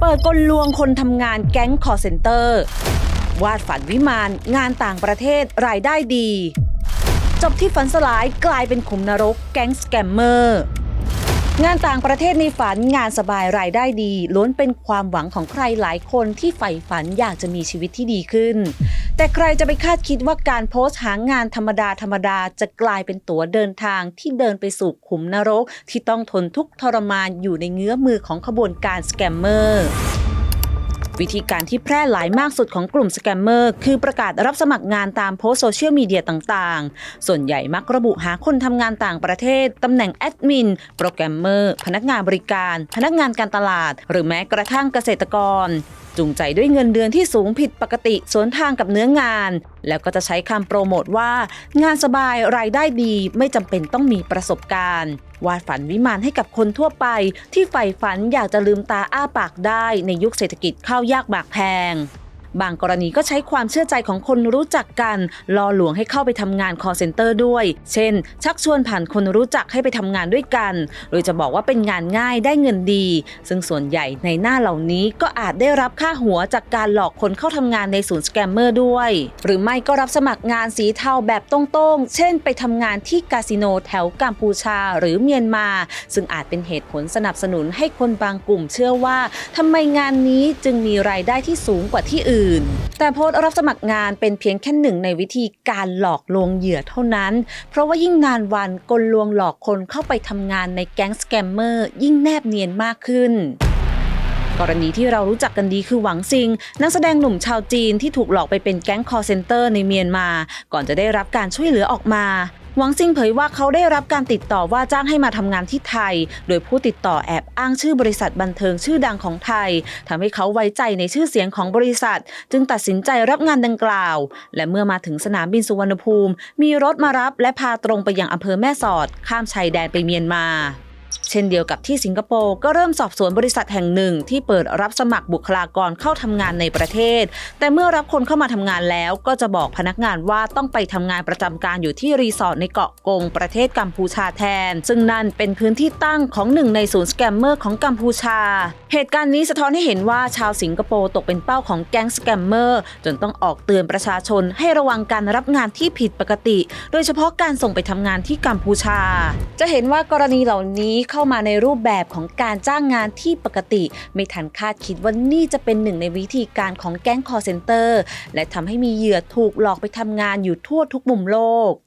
เปิดกลลวงคนทำงานแก๊งคอร์เซนเตอร์ วาดฝันวิมานงานต่างประเทศรายได้ดี จบที่ฝันสลายกลายเป็นขุมนรกแก๊งสแกมเมอร์งานต่างประเทศในฝันงานสบายรายได้ดีล้วนเป็นความหวังของใครหลายคนที่ใฝ่ฝันอยากจะมีชีวิตที่ดีขึ้น แต่ใครจะไปคาดคิดว่าการโพสต์หางานธรรมดาธรรมดาจะกลายเป็นตั๋วเดินทางที่เดินไปสู่ขุมนรก ที่ต้องทนทุกข์ทรมานอยู่ในเงื้อมือของขบวนการสแกมเมอร์วิธีการที่แพร่หลายมากสุดของกลุ่มสแกมเมอร์คือประกาศรับสมัครงานตามโพสโซเชียลมีเดียต่างๆ ส่วนใหญ่มักระบุหาคนทำงานต่างประเทศ ตำแหน่งแอดมิน โปรแกรมเมอร์ พนักงานบริการ พนักงานการตลาด หรือแม้กระทั่งเกษตรกร จูงใจด้วยเงินเดือนที่สูงผิดปกติสวนทางกับเนื้องาน แล้วก็จะใช้คำโปรโมทว่า งานสบายรายได้ดีไม่จำเป็นต้องมีประสบการณ์ วาดฝันวิมานให้กับคนทั่วไป ที่ใฝ่ฝันอยากจะลืมตาอ้าปากได้ในยุคเศรษฐกิจข้าวยากหมากแพง บางกรณีก็ใช้ความเชื่อใจของคนรู้จักกันล่อลวงให้เข้าไปทำงาน call center ด้วย เช่น ชักชวนผ่านคนรู้จักให้ไปทำงานด้วยกันหรือจะบอกว่าเป็นงานง่ายได้เงินดี ซึ่งส่วนใหญ่ในหน้าเหล่านี้ก็อาจได้รับค่าหัวจากการหลอกคนเข้าทำงานในศูนย์สแกมเมอร์ด้วย หรือไม่ก็รับสมัครงานสีเทาแบบตรงๆ เช่น ไปทำงานที่คาสิโนแถวกัมพูชาหรือเมียนมา ซึ่งอาจเป็นเหตุผลสนับสนุนให้คนบางกลุ่มเชื่อว่าทำไมงานนี้จึงมีรายได้ที่สูงกว่าที่อื่นแต่โพสต์รับสมัครงานเป็นเพียงแค่หนึ่งในวิธีการหลอกลวงเหยื่อเท่านั้น เพราะว่ายิ่งนานวันกลลวงหลอกคนเข้าไปทำงานในแก๊งสแกมเมอร์ยิ่งแนบเนียนมากขึ้นกรณีที่เรารู้จักกันดีคือหวังซิง นักแสดงหนุ่มชาวจีนที่ถูกหลอกไปเป็นแก๊งคอร์เซนเตอร์ในเมียนมา ก่อนจะได้รับการช่วยเหลือออกมา หวังซิงเผยว่าเขาได้รับการติดต่อว่าจ้างให้มาทำงานที่ไทย โดยผู้ติดต่อแอบอ้างชื่อบริษัทบันเทิงชื่อดังของไทยทำให้เขาไว้ใจในชื่อเสียงของบริษัท จึงตัดสินใจรับงานดังกล่าว และเมื่อมาถึงสนามบินสุวรรณภูมิ มีรถมารับและพาตรงไปยังอำเภอแม่สอด ข้ามชายแดนไปเมียนมา เช่นเดียวกับที่สิงคโปร์ก็เริ่มสอบสวนบริษัทแห่งหนึ่ง ที่เปิดรับสมัครบุคลากรเข้าทำงานในประเทศ แต่เมื่อรับคนเข้ามาทำงานแล้ว ก็จะบอกพนักงานว่าต้องไปทำงานประจำการอยู่ที่รีสอร์ทในเกาะกงประเทศกัมพูชาแทน ซึ่งนั่นเป็นพื้นที่ตั้งของหนึ่งในศูนย์สแกมเมอร์ของกัมพูชา เหตุการณ์นี้สะท้อนให้เห็นว่าชาวสิงคโปร์ตกเป็นเป้าของแก๊งสแกมเมอร์จนต้องออกเตือนประชาชนให้ระวังการรับงานที่ผิดปกติ โดยเฉพาะการส่งไปทำงานที่กัมพูชา จะเห็นว่ากรณีเหล่านี้เข้ามาในรูปแบบของการจ้างงานที่ปกติ ไม่ทันคาดคิดว่านี่จะเป็นหนึ่งในวิธีการของแก๊งคอร์เซนเตอร์และทำให้มีเหยื่อถูกหลอกไปทำงานอยู่ทั่วทุกมุมโลก